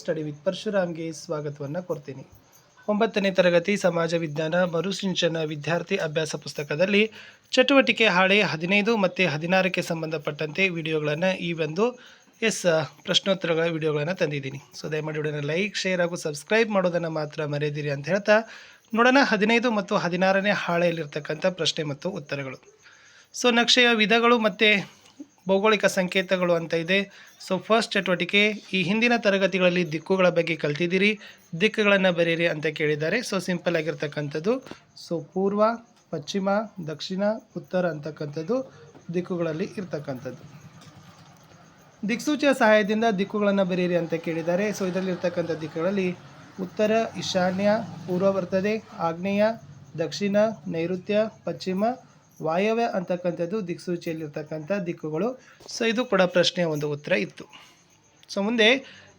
Study with ಪರಶುರಾಮ್ಗೆ ಸ್ವಾಗತವನ್ನು ಕೊಡ್ತೀನಿ ಒಂಬತ್ತನೇ ತರಗತಿ ಸಮಾಜ ವಿಜ್ಞಾನ ಮರುಸಿಂಚನ ವಿದ್ಯಾರ್ಥಿ ಅಭ್ಯಾಸ ಪುಸ್ತಕದಲ್ಲಿ ಚಟುವಟಿಕೆ ಹಾಳೆ ಹದಿನೈದು ಮತ್ತು ಹದಿನಾರಕ್ಕೆ ಸಂಬಂಧಪಟ್ಟಂತೆ ವಿಡಿಯೋಗಳನ್ನು ಈ ಒಂದು ಎಸ್ ಪ್ರಶ್ನೋತ್ತರಗಳ ವಿಡಿಯೋಗಳನ್ನು ತಂದಿದ್ದೀನಿ. ಸೊ ದಯಮಾಡಿ ವಿಡಿಯೋನ ಲೈಕ್, ಶೇರ್ ಹಾಗೂ ಸಬ್ಸ್ಕ್ರೈಬ್ ಮಾಡೋದನ್ನು ಮಾತ್ರ ಮರೆಯದಿರಿ ಅಂತ ಹೇಳ್ತಾ ನೋಡೋಣ ಹದಿನೈದು ಮತ್ತು ಹದಿನಾರನೇ ಹಾಳೆಯಲ್ಲಿರ್ತಕ್ಕಂಥ ಪ್ರಶ್ನೆ ಮತ್ತು ಉತ್ತರಗಳು. ಸೊ ನಕ್ಷೆಯ ವಿಧಗಳು ಮತ್ತು ಭೌಗೋಳಿಕ ಸಂಕೇತಗಳು ಅಂತ ಇದೆ. ಸೊ ಫಸ್ಟ್ ಚಟುವಟಿಕೆ, ಈ ಹಿಂದಿನ ತರಗತಿಗಳಲ್ಲಿ ದಿಕ್ಕುಗಳ ಬಗ್ಗೆ ಕಲ್ತಿದ್ದೀರಿ, ದಿಕ್ಕುಗಳನ್ನು ಬರೀರಿ ಅಂತ ಕೇಳಿದ್ದಾರೆ. ಸೊ ಸಿಂಪಲ್ ಆಗಿರ್ತಕ್ಕಂಥದ್ದು. ಸೊ ಪೂರ್ವ, ಪಶ್ಚಿಮ, ದಕ್ಷಿಣ, ಉತ್ತರ ಅಂತಕ್ಕಂಥದ್ದು ದಿಕ್ಕುಗಳಲ್ಲಿ ಇರ್ತಕ್ಕಂಥದ್ದು. ದಿಕ್ಸೂಚಿಯ ಸಹಾಯದಿಂದ ದಿಕ್ಕುಗಳನ್ನು ಬರೆಯಿರಿ ಅಂತ ಕೇಳಿದ್ದಾರೆ. ಸೊ ಇದರಲ್ಲಿರ್ತಕ್ಕಂಥ ದಿಕ್ಕುಗಳಲ್ಲಿ ಉತ್ತರ, ಈಶಾನ್ಯ, ಪೂರ್ವ ಬರ್ತದೆ, ಆಗ್ನೇಯ, ದಕ್ಷಿಣ, ನೈಋತ್ಯ, ಪಶ್ಚಿಮ ವಾಯವ್ಯ ಅಂತಕ್ಕಂಥದ್ದು ದಿಕ್ಸೂಚಿಯಲ್ಲಿರ್ತಕ್ಕಂಥ ದಿಕ್ಕುಗಳು. ಸೊ ಇದು ಕೂಡ ಪ್ರಶ್ನೆಯ ಒಂದು ಉತ್ತರ ಇತ್ತು. ಸೊ ಮುಂದೆ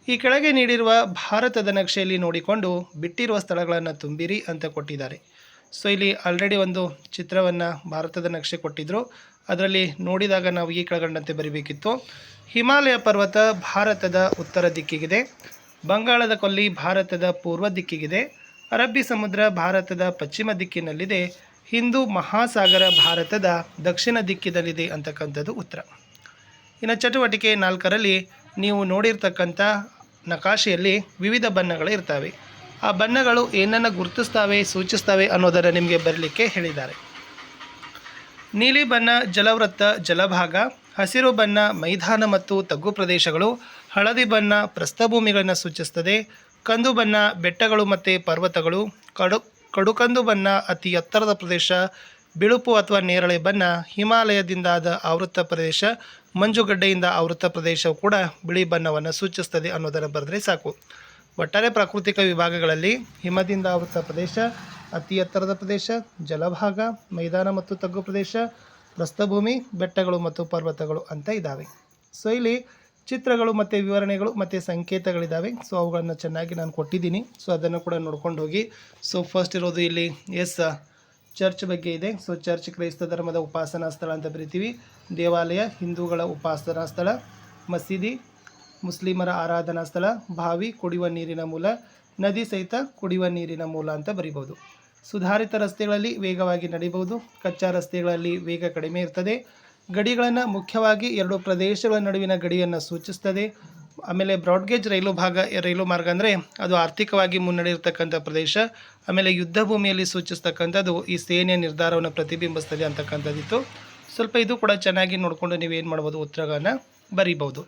ಈ ಕೆಳಗೆ ನೀಡಿರುವ ಭಾರತದ ನಕ್ಷೆಯಲ್ಲಿ ನೋಡಿಕೊಂಡು ಬಿಟ್ಟಿರುವ ಸ್ಥಳಗಳನ್ನು ತುಂಬಿರಿ ಅಂತ ಕೊಟ್ಟಿದ್ದಾರೆ. ಸೊ ಇಲ್ಲಿ ಆಲ್ರೆಡಿ ಒಂದು ಚಿತ್ರವನ್ನು ಭಾರತದ ನಕ್ಷೆ ಕೊಟ್ಟಿದ್ದರು ಅದರಲ್ಲಿ ನೋಡಿದಾಗ ನಾವು ಈ ಕೆಳಗಂಡಂತೆ ಬರಿಬೇಕಿತ್ತು. ಹಿಮಾಲಯ ಪರ್ವತ ಭಾರತದ ಉತ್ತರ ದಿಕ್ಕಿಗಿದೆ. ಬಂಗಾಳದ ಕೊಲ್ಲಿ ಭಾರತದ ಪೂರ್ವ ದಿಕ್ಕಿಗಿದೆ. ಅರಬ್ಬಿ ಸಮುದ್ರ ಭಾರತದ ಪಶ್ಚಿಮ ದಿಕ್ಕಿನಲ್ಲಿದೆ. ಹಿಂದೂ ಮಹಾಸಾಗರ ಭಾರತದ ದಕ್ಷಿಣ ದಿಕ್ಕಿನಲ್ಲಿದೆ ಅಂತಕ್ಕಂಥದ್ದು ಉತ್ತರ. ಇನ್ನು ಚಟುವಟಿಕೆ ನಾಲ್ಕರಲ್ಲಿ ನೀವು ನೋಡಿರ್ತಕ್ಕಂಥ ನಕಾಶೆಯಲ್ಲಿ ವಿವಿಧ ಬಣ್ಣಗಳು ಇರ್ತವೆ. ಆ ಬಣ್ಣಗಳು ಏನನ್ನು ಗುರುತಿಸ್ತವೆ, ಸೂಚಿಸ್ತವೆ ಅನ್ನೋದನ್ನು ನಿಮಗೆ ಬರಲಿಕ್ಕೆ ಹೇಳಿದ್ದಾರೆ. ನೀಲಿ ಬಣ್ಣ, ಜಲವೃತ್ತ, ಜಲಭಾಗ, ಹಸಿರು ಬಣ್ಣ, ಮೈದಾನ ಮತ್ತು ತಗ್ಗು ಪ್ರದೇಶಗಳು, ಹಳದಿ ಬಣ್ಣ, ಪ್ರಸ್ಥಭೂಮಿಗಳನ್ನು ಸೂಚಿಸ್ತದೆ, ಕಂದು ಬಣ್ಣ, ಬೆಟ್ಟಗಳು ಮತ್ತು ಪರ್ವತಗಳು, ಕಡು ಕಡುಕಂದು ಬಣ್ಣ ಅತಿ ಎತ್ತರದ ಪ್ರದೇಶ, ಬಿಳುಪು ಅಥವಾ ನೇರಳೆ ಬಣ್ಣ, ಹಿಮಾಲಯದಿಂದಾದ ಆವೃತ್ತ ಪ್ರದೇಶ, ಮಂಜುಗಡ್ಡೆಯಿಂದ ಆವೃತ್ತ ಪ್ರದೇಶವು ಕೂಡ ಬಿಳಿ ಬಣ್ಣವನ್ನು ಸೂಚಿಸ್ತದೆ ಅನ್ನೋದನ್ನು ಬರೆದರೆ ಸಾಕು. ಒಟ್ಟಾರೆ ಪ್ರಾಕೃತಿಕ ವಿಭಾಗಗಳಲ್ಲಿ ಹಿಮದಿಂದ ಆವೃತ್ತ ಪ್ರದೇಶ, ಅತಿ ಎತ್ತರದ ಪ್ರದೇಶ, ಜಲಭಾಗ, ಮೈದಾನ ಮತ್ತು ತಗ್ಗು ಪ್ರದೇಶ ಪ್ರಸ್ಥಭೂಮಿ ಬೆಟ್ಟಗಳು ಮತ್ತು ಪರ್ವತಗಳು ಅಂತ ಇದ್ದಾವೆ ಸೊ, ಇಲ್ಲಿ ಚಿತ್ರಗಳು ಮತ್ತು ವಿವರಣೆಗಳು ಮತ್ತು ಸಂಕೇತಗಳಿದ್ದಾವೆ. ಸೊ ಅವುಗಳನ್ನು ಚೆನ್ನಾಗಿ ನಾನು ಕೊಟ್ಟಿದ್ದೀನಿ. ಸೊ ಅದನ್ನು ಕೂಡ ನೋಡ್ಕೊಂಡು ಹೋಗಿ. ಸೊ ಫಸ್ಟ್ ಇರೋದು ಇಲ್ಲಿ ಎಸ್ ಚರ್ಚ್ ಬಗ್ಗೆ ಇದೆ. ಸೊ ಚರ್ಚ್ ಕ್ರೈಸ್ತ ಧರ್ಮದ ಉಪಾಸನಾ ಸ್ಥಳ ಅಂತ ಬರಿತೀವಿ. ದೇವಾಲಯ, ಹಿಂದೂಗಳ ಉಪಾಸನಾ ಸ್ಥಳ, ಮಸೀದಿ, ಮುಸ್ಲಿಮರ ಆರಾಧನಾ ಸ್ಥಳ, ಬಾವಿ, ಕುಡಿಯುವ ನೀರಿನ ಮೂಲ, ನದಿ ಸಹಿತ ಕುಡಿಯುವ ನೀರಿನ ಮೂಲ ಅಂತ ಬರಿಬೋದು ಸುಧಾರಿತ ರಸ್ತೆಗಳಲ್ಲಿ ವೇಗವಾಗಿ ನಡೆಯಬಹುದು ಕಚ್ಚಾ ರಸ್ತೆಗಳಲ್ಲಿ ವೇಗ ಕಡಿಮೆ ಇರ್ತದೆ. ಗಡಿಗಳನ್ನು ಮುಖ್ಯವಾಗಿ ಎರಡು ಪ್ರದೇಶಗಳ ನಡುವಿನ ಗಡಿಯನ್ನು ಸೂಚಿಸ್ತದೆ. ಆಮೇಲೆ ಬ್ರಾಡ್ಗೇಜ್ ರೈಲು ಭಾಗ, ರೈಲು ಮಾರ್ಗ ಅಂದರೆ ಅದು ಆರ್ಥಿಕವಾಗಿ ಮುನ್ನಡೆಯಿರ್ತಕ್ಕಂಥ ಪ್ರದೇಶ. ಆಮೇಲೆ ಯುದ್ಧ ಭೂಮಿಯಲ್ಲಿ ಸೂಚಿಸ್ತಕ್ಕಂಥದ್ದು ಈ ಸೇನೆಯ ನಿರ್ಧಾರವನ್ನು ಪ್ರತಿಬಿಂಬಿಸ್ತದೆ ಅಂತಕ್ಕಂಥದ್ದಿತ್ತು. ಸ್ವಲ್ಪ ಇದು ಕೂಡ ಚೆನ್ನಾಗಿ ನೋಡಿಕೊಂಡು ನೀವು ಏನು ಮಾಡ್ಬೋದು ಉತ್ತರಗಳನ್ನು ಬರೀಬಹುದು.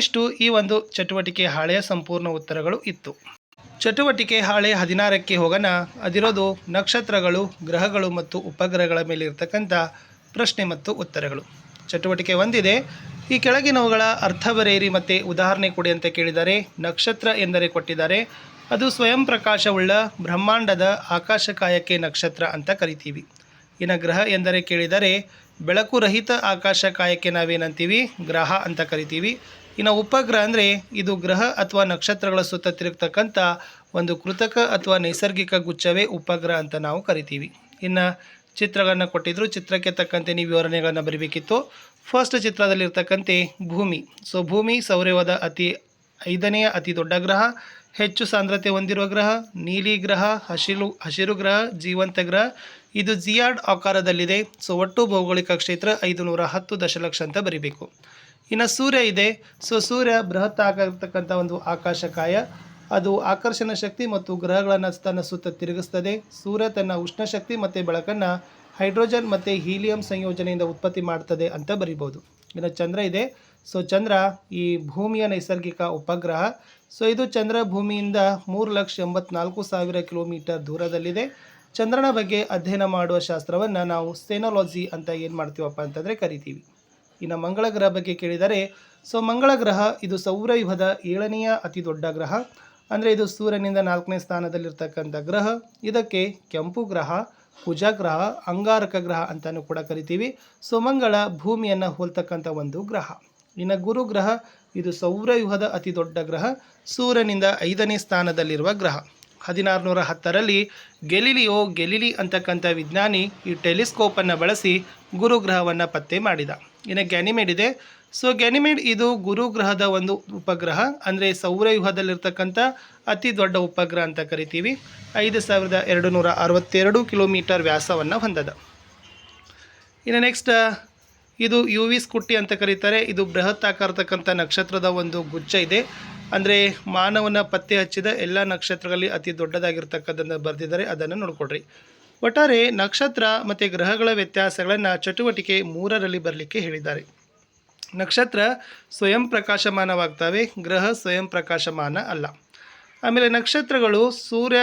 ಇಷ್ಟು ಈ ಒಂದು ಚಟುವಟಿಕೆ ಹಾಳೆಯ ಸಂಪೂರ್ಣ ಉತ್ತರಗಳು ಇತ್ತು. ಚಟುವಟಿಕೆ ಹಾಳೆ ಹದಿನಾರಕ್ಕೆ ಹೋಗೋಣ. ಅದಿರೋದು ನಕ್ಷತ್ರಗಳು, ಗ್ರಹಗಳು ಮತ್ತು ಉಪಗ್ರಹಗಳ ಮೇಲೆ ಇರ್ತಕ್ಕಂಥ ಪ್ರಶ್ನೆ ಮತ್ತು ಉತ್ತರಗಳು. ಚಟುವಟಿಕೆ ಒಂದಿದೆ. ಈ ಕೆಳಗಿನವುಗಳ ಅರ್ಥ ಬರೆಯಿರಿ ಮತ್ತು ಉದಾಹರಣೆ ಕೊಡಿ ಅಂತ ಕೇಳಿದ್ದಾರೆ ನಕ್ಷತ್ರ ಎಂದರೆ ಕೊಟ್ಟಿದ್ದಾರೆ. ಅದು ಸ್ವಯಂ ಪ್ರಕಾಶವುಳ್ಳ ಬ್ರಹ್ಮಾಂಡದ ಆಕಾಶಕಾಯಕ್ಕೆ ನಕ್ಷತ್ರ ಅಂತ ಕರಿತೀವಿ. ಇನ್ನು ಗ್ರಹ ಎಂದರೆ ಕೇಳಿದರೆ, ಬೆಳಕು ರಹಿತ ಆಕಾಶಕಾಯಕ್ಕೆ ನಾವೇನಂತೀವಿ? ಗ್ರಹ ಅಂತ ಕರಿತೀವಿ. ಇನ್ನು ಉಪಗ್ರಹ ಅಂದರೆ ಇದು ಗ್ರಹ ಅಥವಾ ನಕ್ಷತ್ರಗಳ ಸುತ್ತ ತಿರುಗ್ತಕ್ಕಂಥ ಒಂದು ಕೃತಕ ಅಥವಾ ನೈಸರ್ಗಿಕ ಗುಚ್ಛವೇ ಉಪಗ್ರಹ ಅಂತ ನಾವು ಕರಿತೀವಿ. ಇನ್ನು ಚಿತ್ರಗಳನ್ನು ಕೊಟ್ಟಿದ್ರು. ಚಿತ್ರಕ್ಕೆ ತಕ್ಕಂತೆ ನೀವು ವಿವರಣೆಗಳನ್ನು ಬರೀಬೇಕಿತ್ತು. ಫಸ್ಟ್ ಚಿತ್ರದಲ್ಲಿರ್ತಕ್ಕಂತೆ ಭೂಮಿ. ಸೊ ಭೂಮಿ ಸೌರ್ಯವದ ಅತಿ ಐದನೆಯ ಅತಿ ದೊಡ್ಡ ಗ್ರಹ, ಹೆಚ್ಚು ಸಾಂದ್ರತೆ ಹೊಂದಿರುವ ಗ್ರಹ, ನೀಲಿ ಗ್ರಹ, ಹಸಿರು ಹಸಿರು ಗ್ರಹ, ಜೀವಂತ ಗ್ರಹ. ಇದು ಜಿಯಾರ್ಡ್ ಆಕಾರದಲ್ಲಿದೆ. ಸೊ ಒಟ್ಟು ಭೌಗೋಳಿಕ ಕ್ಷೇತ್ರ ಐದು ನೂರ ಹತ್ತು ದಶಲಕ್ಷ ಅಂತ ಬರಿಬೇಕು. ಇನ್ನು ಸೂರ್ಯ ಇದೆ. ಸೊ ಸೂರ್ಯ ಬೃಹತ್ ಆಗಿರ್ತಕ್ಕಂಥ ಒಂದು ಆಕಾಶಕಾಯ. ಅದು ಆಕರ್ಷಣ ಶಕ್ತಿ ಮತ್ತು ಗ್ರಹಗಳನ್ನು ತನ್ನ ಸುತ್ತ ತಿರುಗಿಸ್ತದೆ. ಸೂರ್ಯ ತನ್ನ ಉಷ್ಣ ಶಕ್ತಿ ಮತ್ತು ಬೆಳಕನ್ನು ಹೈಡ್ರೋಜನ್ ಮತ್ತು ಹೀಲಿಯಂ ಸಂಯೋಜನೆಯಿಂದ ಉತ್ಪತ್ತಿ ಮಾಡ್ತದೆ ಅಂತ ಬರಿಬೋದು ಇನ್ನು ಚಂದ್ರ ಇದೆ. ಸೊ, ಚಂದ್ರ ಈ ಭೂಮಿಯ ನೈಸರ್ಗಿಕ ಉಪಗ್ರಹ. ಸೊ, ಇದು ಚಂದ್ರ ಭೂಮಿಯಿಂದ ಮೂರು ಲಕ್ಷ ಎಂಬತ್ನಾಲ್ಕು ಸಾವಿರ ಕಿಲೋಮೀಟರ್ ದೂರದಲ್ಲಿದೆ. ಚಂದ್ರನ ಬಗ್ಗೆ ಅಧ್ಯಯನ ಮಾಡುವ ಶಾಸ್ತ್ರವನ್ನು ನಾವು ಸೆನಾಲಜಿ ಅಂತ ಏನು ಮಾಡ್ತೀವಪ್ಪ ಅಂತಂದರೆ ಕರಿತೀವಿ. ಇನ್ನು ಮಂಗಳ ಗ್ರಹ ಬಗ್ಗೆ ಕೇಳಿದರೆ, ಸೊ ಮಂಗಳ ಗ್ರಹ ಇದು ಸೌರಯುಗದ ಏಳನೆಯ ಅತಿ ದೊಡ್ಡ ಗ್ರಹ. ಅಂದರೆ ಇದು ಸೂರ್ಯನಿಂದ ನಾಲ್ಕನೇ ಸ್ಥಾನದಲ್ಲಿರ್ತಕ್ಕಂಥ ಗ್ರಹ, ಇದಕ್ಕೆ ಕೆಂಪು ಗ್ರಹ ಕುಜ ಗ್ರಹ, ಅಂಗಾರಕ ಗ್ರಹ ಅಂತಲೂ ಕೂಡ ಕರಿತೀವಿ. ಸೊ, ಮಂಗಳ ಭೂಮಿಯನ್ನು ಹೋಲ್ತಕ್ಕಂಥ ಒಂದು ಗ್ರಹ. ಇನ್ನು ಗುರು ಗ್ರಹ, ಇದು ಸೌರವ್ಯೂಹದ ಅತಿ ದೊಡ್ಡ ಗ್ರಹ, ಸೂರ್ಯನಿಂದ ಐದನೇ ಸ್ಥಾನದಲ್ಲಿರುವ ಗ್ರಹ. ಹದಿನಾರು ನೂರ ಹತ್ತರಲ್ಲಿ ಗೆಲಿಲಿಯೋ ಗೆಲಿಲಿ ಅಂತಕ್ಕಂಥ ವಿಜ್ಞಾನಿ ಈ ಟೆಲಿಸ್ಕೋಪನ್ನು ಬಳಸಿ ಗುರುಗ್ರಹವನ್ನು ಪತ್ತೆ ಮಾಡಿದ. ಇನ್ನು ಗ್ಯಾನಿಮೇಡ್ ಇದೆ? ಸೊ ಗ್ಯಾನಿಮೇಡ್ ಇದು ಗುರು ಗ್ರಹದ ಒಂದು ಉಪಗ್ರಹ, ಅಂದರೆ ಸೌರವ್ಯೂಹದಲ್ಲಿರ್ತಕ್ಕಂಥ ಅತಿ ದೊಡ್ಡ ಉಪಗ್ರಹ ಅಂತ ಕರಿತೀವಿ. ಐದು ಸಾವಿರದ ಎರಡು ನೂರ ಅರವತ್ತೆರಡು ಕಿಲೋಮೀಟರ್ ವ್ಯಾಸವನ್ನು ಹೊಂದದ. ಇನ್ನು ನೆಕ್ಸ್ಟ್ ಇದು ಯು ವಿ ಸ್ಕುಟ್ಟಿ ಅಂತ ಕರೀತಾರೆ. ಇದು ಬೃಹತ್ ಆಕಾರತಕ್ಕಂಥ ನಕ್ಷತ್ರದ ಒಂದು ಗುಚ್ಛ ಇದೆ. ಅಂದರೆ ಮಾನವನ ಪತ್ತೆ ಹಚ್ಚಿದ ಎಲ್ಲ ನಕ್ಷತ್ರಗಳಲ್ಲಿ ಅತಿ ದೊಡ್ಡದಾಗಿರ್ತಕ್ಕಂಥದ್ದನ್ನು ಬರೆದಿದ್ದಾರೆ. ಅದನ್ನು ನೋಡ್ಕೊಡ್ರಿ ಒಟ್ಟಾರೆ ನಕ್ಷತ್ರ ಮತ್ತು ಗ್ರಹಗಳ ವ್ಯತ್ಯಾಸಗಳನ್ನು ಚಟುವಟಿಕೆ ಮೂರರಲ್ಲಿ ಬರಲಿಕ್ಕೆ ಹೇಳಿದ್ದಾರೆ. ನಕ್ಷತ್ರ ಸ್ವಯಂ ಪ್ರಕಾಶಮಾನವಾಗ್ತವೆ, ಗ್ರಹ ಸ್ವಯಂ ಪ್ರಕಾಶಮಾನ ಅಲ್ಲ. ಆಮೇಲೆ ನಕ್ಷತ್ರಗಳು ಸೂರ್ಯ,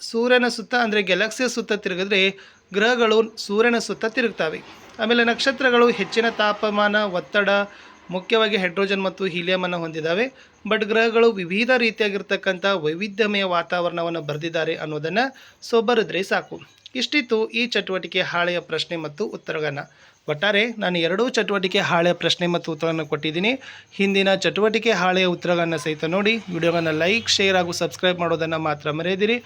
ಸೂರ್ಯನ ಸುತ್ತ, ಅಂದರೆ ಗ್ಯಾಲಕ್ಸಿಯ ಸುತ್ತ ತಿರುಗಿದ್ರೆ ಗ್ರಹಗಳು ಸೂರ್ಯನ ಸುತ್ತ ತಿರುಗ್ತವೆ. ಆಮೇಲೆ ನಕ್ಷತ್ರಗಳು ಹೆಚ್ಚಿನ ತಾಪಮಾನ, ಒತ್ತಡ, ಮುಖ್ಯವಾಗಿ ಹೈಡ್ರೋಜನ್ ಮತ್ತು ಹೀಲಿಯಮನ್ನು ಹೊಂದಿದ್ದಾವೆ. ಬಟ್ ಗ್ರಹಗಳು ವಿವಿಧ ರೀತಿಯಾಗಿರ್ತಕ್ಕಂಥ ವೈವಿಧ್ಯಮಯ ವಾತಾವರಣವನ್ನು ಬರೆದಿದ್ದಾರೆ ಅನ್ನೋದನ್ನು ಸೊ ಬರೆದ್ರೆ ಸಾಕು. ಇಷ್ಟಿತ್ತು ಈ ಚಟುವಟಿಕೆ ಹಾಳೆಯ ಪ್ರಶ್ನೆ ಮತ್ತು ಉತ್ತರಗಳನ್ನು ಒಟ್ಟಾರೆ ನಾನು ಎರಡೂ ಚಟುವಟಿಕೆ ಹಾಳೆಯ ಪ್ರಶ್ನೆ ಮತ್ತು ಉತ್ತರವನ್ನು ಕೊಟ್ಟಿದ್ದೀನಿ. ಹಿಂದಿನ ಚಟುವಟಿಕೆ ಹಾಳೆಯ ಉತ್ತರಗಳನ್ನು ಸಹಿತ ನೋಡಿ ವಿಡಿಯೋಗಳನ್ನು ಲೈಕ್, ಶೇರ್ ಹಾಗೂ ಸಬ್ಸ್ಕ್ರೈಬ್ ಮಾಡೋದನ್ನು ಮಾತ್ರ ಮರೆಯದಿರಿ.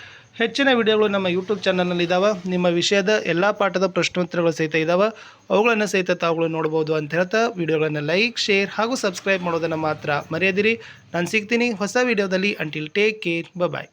ಹೆಚ್ಚಿನ ವಿಡಿಯೋಗಳು ನಮ್ಮ ಯೂಟ್ಯೂಬ್ ಚಾನಲ್ನಲ್ಲಿ ಇದ್ದಾವೆ ನಿಮ್ಮ ವಿಷಯದ ಎಲ್ಲ ಪಾಠದ ಪ್ರಶ್ನೋತ್ತರಗಳು ಸಹಿತ ಇದ್ದಾವೆ ಅವುಗಳನ್ನು ಸಹಿತ ತಾವುಗಳು ನೋಡ್ಬೋದು ಅಂತ ಹೇಳ್ತಾ ವಿಡಿಯೋಗಳನ್ನು ಲೈಕ್, ಶೇರ್ ಹಾಗೂ ಸಬ್ಸ್ಕ್ರೈಬ್ ಮಾಡೋದನ್ನು ಮಾತ್ರ ಮರೆಯದಿರಿ. ನಾನು ಸಿಗ್ತೀನಿ ಹೊಸ ವಿಡಿಯೋದಲ್ಲಿ. Until take care bye